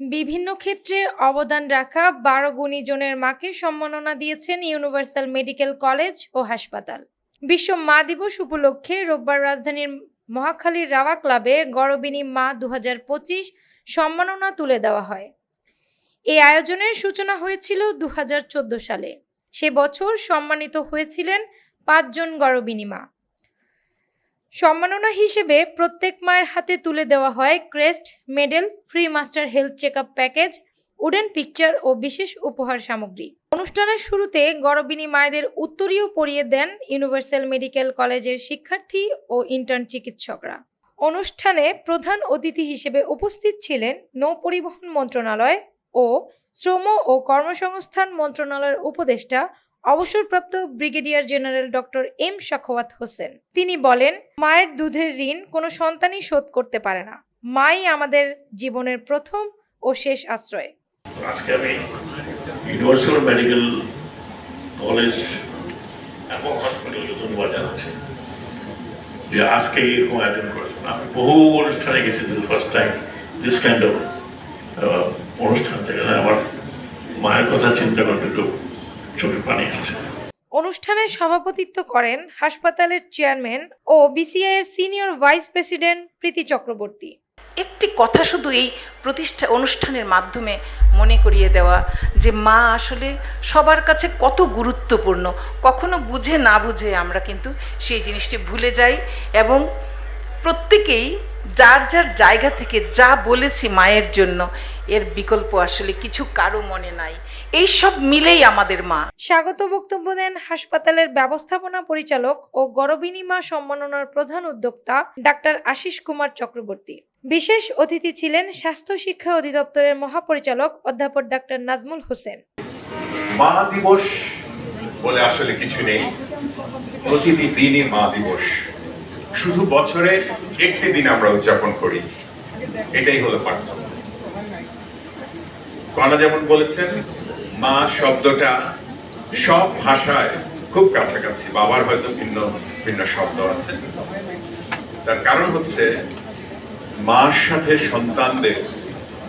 বিভিন্ন ক্ষেত্রে অবদান রাখা বারো গুণীজনের মাকে সম্মাননা দিয়েছেন ইউনিভার্সাল মেডিকেল কলেজ ও হাসপাতাল। বিশ্ব মা দিবস উপলক্ষে রোববার রাজধানীর মহাখালীর রাওয়া ক্লাবে গরবিনী মা দু হাজার পঁচিশ সম্মাননা তুলে দেওয়া হয়। এই আয়োজনের সূচনা হয়েছিল দু হাজার চোদ্দ সালে। সে বছর সম্মানিত হয়েছিলেন পাঁচজন গরবিনী মা। সম্মাননা হিসেবে প্রত্যেক মায়ের হাতে তুলে দেওয়া হয় crest, medal, free master health check package, wooden picture ও বিশেষ উপহার সামগ্রী। অনুষ্ঠানের শুরুতে গরবিনী মায়েদের উত্তরীয় পরিয়ে দেন ইউনিভার্সাল মেডিকেল কলেজের শিক্ষার্থী ও ইন্টার্ন চিকিৎসকরা। অনুষ্ঠানে প্রধান অতিথি হিসেবে উপস্থিত ছিলেন নৌ পরিবহন মন্ত্রণালয় ও শ্রম ও কর্মসংস্থান মন্ত্রণালয়ের উপদেষ্টা অবসরপ্রাপ্ত brigadier general doctor M Sakhawat Hossain. তিনি বলেন, মায়ের দুধের ঋণ কোনো সন্তানই শোধ করতে পারে না। মাই আমাদের জীবনের প্রথম ও শেষ আশ্রয়। আজকে আমি ইউনিভার্সাল মেডিকেল কলেজ এবং হসপিটালকে ধন্যবাদ জানাচ্ছি যে আজকে এরকম আয়োজন করেছেন। আমি বহু অনুষ্ঠানে গেছি first time this kind of অনুষ্ঠান থেকে আমার মায়ের কথা চিন্তা করতে একটু চোখে পানি আসছে অনুষ্ঠানে সভাপতিত্ব করেন হাসপাতালের চেয়ারম্যান ও বিসিআই এর senior vice president Priti Chakraborty. একটি কথা শুধু এই প্রতিষ্ঠা অনুষ্ঠানের মাধ্যমে মনে করিয়ে দেওয়া যে মা আসলে সবার কাছে কত গুরুত্বপূর্ণ। কখনো বুঝে না বুঝে আমরা কিন্তু সেই জিনিসটি ভুলে যাই এবং প্রত্যেকেই যার যার জায়গা থেকে যা বলেছি মায়ের জন্য এর বিকল্প আসলে কিছু কারও মনে নাই। এই সব মিলেই আমাদের মা। স্বাগত বক্তব্য দেন হাসপাতালের ব্যবস্থাপনা পরিচালক ও গরবিনী মা সম্মাননার প্রধান উদ্যোক্তা ডাক্তার আশিস কুমার চক্রবর্তী। বিশেষ অতিথি ছিলেন স্বাস্থ্য শিক্ষা অধিদপ্তরের মহাপরিচালক অধ্যাপক ডাক্তার নাজমুল হোসেন। মা দিবস বলে আসলে কিছু নেই। প্রতিটি দিনই মা দিবস। শুধু বছরে একটি দিন আমরা উদযাপন করি। এটাই হলো পার্থক্য। কণা যেমন বলেছেন মা শব্দটা সব ভাষায় খুব কাছাকাছি, বাবার হয়তো ভিন্ন ভিন্ন শব্দ আছে। তার কারণ হচ্ছে, মার সাথে সন্তানদের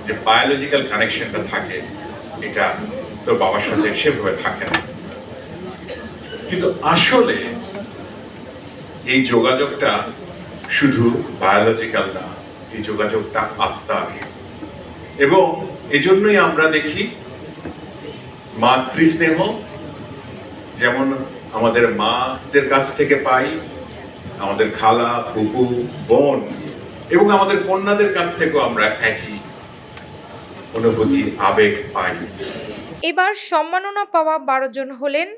যে বায়োলজিক্যাল কানেকশনটা থাকে, এটা তো বাবার সাথে সেভাবে থাকে না। কিন্তু আসলে এই যোগাযোগটা শুধু বায়োলজিক্যাল না, এই যোগাযোগটা আত্মার। এবং এজন্যই আমরা দেখি মাতৃস্নেহ, যেমন আমাদের মাদের কাছ থেকে পাই, আমাদের খালা, ফুপু, বোন এবং আমাদের কন্যাদের কাছ থেকেও আমরা একই অনুভূতি, আবেগ পাই। এবার সম্মাননা পাওয়া বারো জন হলেন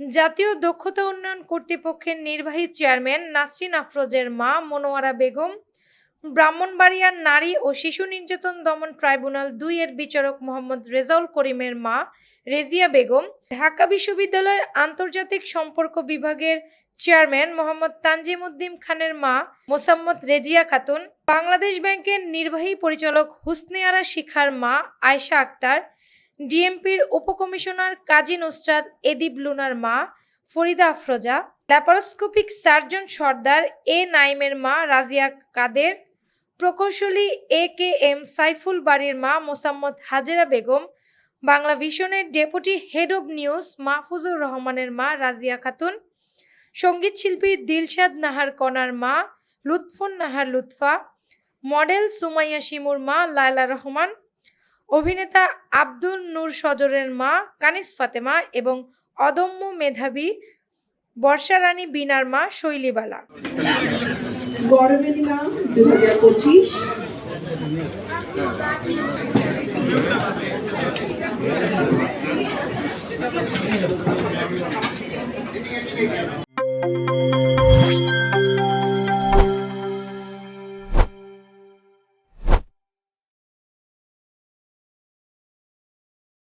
জাতীয় দক্ষতা উন্নয়ন কর্তৃপক্ষের নির্বাহী চেয়ারম্যান নাসরিন আফরোজের মা মনোয়ারা বেগম ব্রাহ্মণবাড়িয়ার নারী ও শিশু নির্যাতন দমন ট্রাইব্যুনাল দুই এর বিচারক মোহাম্মদ রেজাউল করিমের মা রেজিয়া বেগম, ঢাকা বিশ্ববিদ্যালয়ের আন্তর্জাতিক সম্পর্ক বিভাগের চেয়ারম্যান মোহাম্মদ তানজিম উদ্দিন খানের মা মোসাম্মদ রেজিয়া খাতুন, বাংলাদেশ ব্যাংকের নির্বাহী পরিচালক হুসনে আরা শিখার মা আয়শা আক্তার, ডিএমপির উপকমিশনার কাজী নুসরাত এদিব লুনার মা Farida Afroza, laparoscopic surgeon Sardar A নাইমের মা রাজিয়া কাদের প্রকৌশলী এ কে এম সাইফুল বাড়ির মা Mosammat Hajera Begum, Bangla ভিশনের deputy head of news Mahfuzur রহমানের মা রাজিয়া খাতুন, সংগীত শিল্পী দিলশাদ নাহার কণার মা লুৎফুন নাহার লুৎফা, মডেল সুমাইয়া শিমুর মা লায়লা রহমান, অভিনেতা আব্দুল নূর সজরের মা কানিস ফাতেমা এবং অদম্য মেধাবী বর্ষারানী বিনার মা শৈলীবালা। গরমের নাম দু হাজার পঁচিশ।